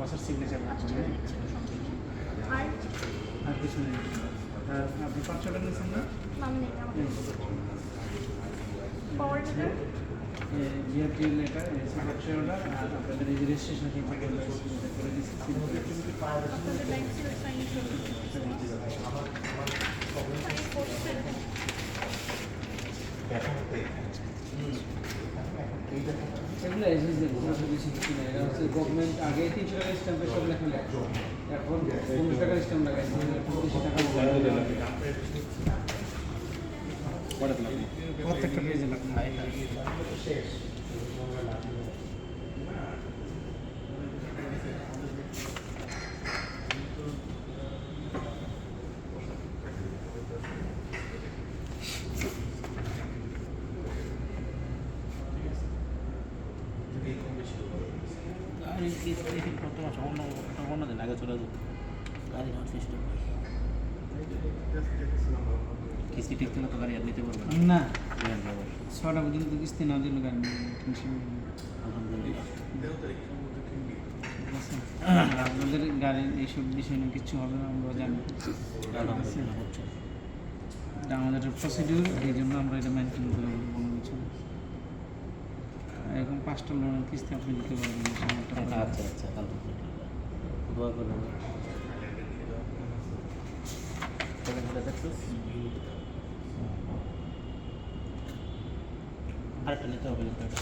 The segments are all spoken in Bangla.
বাসার সিগনেচার আর কিছু নেই আপনি পাঁচ ছটা নিয়েছেন না টিলার জিআরটি লেটার সিগনেচারটা আর আপনাদের এই রেজিস্ট্রেশন থেকে করে এগুলো এসেছে খুব বেশি কিছু না এটা হচ্ছে গভর্নমেন্ট আগে তিনশো টাকা স্ট্যাম্পে সব লেখা এখন পনেরো টাকার স্ট্যাম্প লাগাইছে টাকা প্রত্যেকটা পেজে লাগবে অন্য দিন আগে চলে যাব গাড়ি সিস্টেম কিস্তি ঠিক দিলে তো গাড়ি আর নিতে পারবে না। না বুঝলেন ছটা পর্যন্ত কিস্তি না দিলে গাড়ি টেনশন আলহামদুলিল্লাহ। আপনাদের গাড়ির এইসব বিষয় নিয়ে কিছু হবে না আমরা জানি। এটা আমাদের প্রসিডিউর এই জন্য আমরা এটা মেনটেন করে কোনো কিছু এখন পাঁচটা লোনের কিস্তি আপনি দিতে পারবেন আচ্ছা আচ্ছা দোয়া করবেন। আরেকটা নিতে হবে কিন্তু এটা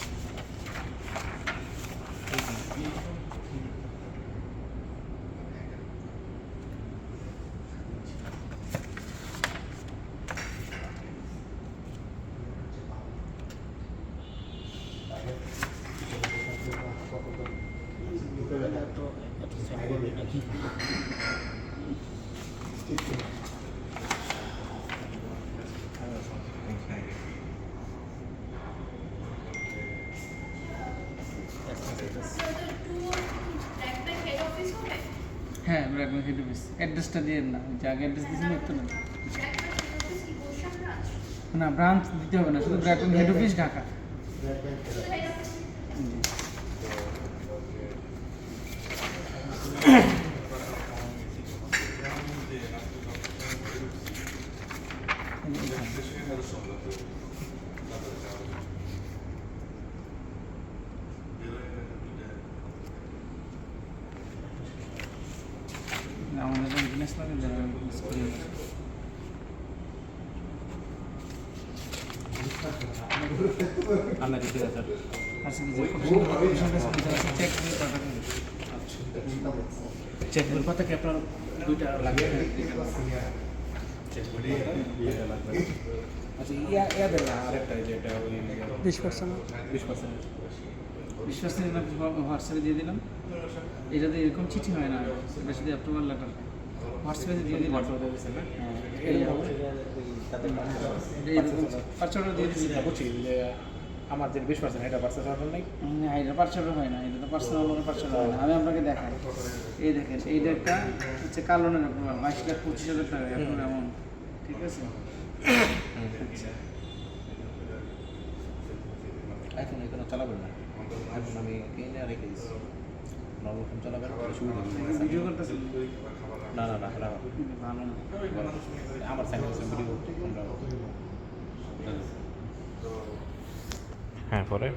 হ্যাঁ ব্র্যাকম্যান হেড অফিস অ্যাড্রেসটা দিয়ে না যে আগে অ্যাড্রেস দিয়েছেন তো না না ব্রাঞ্চ দিতে হবে না শুধু ব্র্যাকম্যান হেড অফিস ঢাকা। জি। আমাদের ইন্টারন্যাশনাল স্কুল আমরা দিতে স্যার আছে যে চেক করে পাঠাবেন চেক বই পাতা কি আপনার দুইটা লাগবে আচ্ছা ইয়া ইয়া দেন আরেকটা যেটা ওই বিশ পার্সেন্ট বিশ পার্সেন্ট বিশ পার্সেন্ট হোয়াটসঅ্যাপে দিয়ে দিলাম এটাতে এরকম চিঠি হয় না এটা শুধু অ্যাপ্রুভাল লেটার হোয়াটসঅ্যাপে দিয়ে দিলাম। হোয়াটসঅ্যাপে হ্যাঁ। দিয়ে দিচ্ছি বুঝছি যে আমার যে বিশ পার্সেন্ট এটা পার্সেন্ট অর্ডার নেই? না এটা পার্সেন্ট হয় না এটা তো পার্সেন্ট হয় না। আমি আপনাকে দেখাই। এই দেখেন এই ডেটটা হচ্ছে কাল লোনের বাইশ লাখ পঁচিশ হাজার টাকা। এখন এমন ঠিক আছে? আচ্ছা এখন এখানে চালাবেন না। এখন আমি কিনে রেখে দিচ্ছি। নর্মাল ফোন চালাবেন সুবিধা ভিডিও করতেছি না না না না আমার চ্যানেল ভিডিও হ্যাঁ পরে।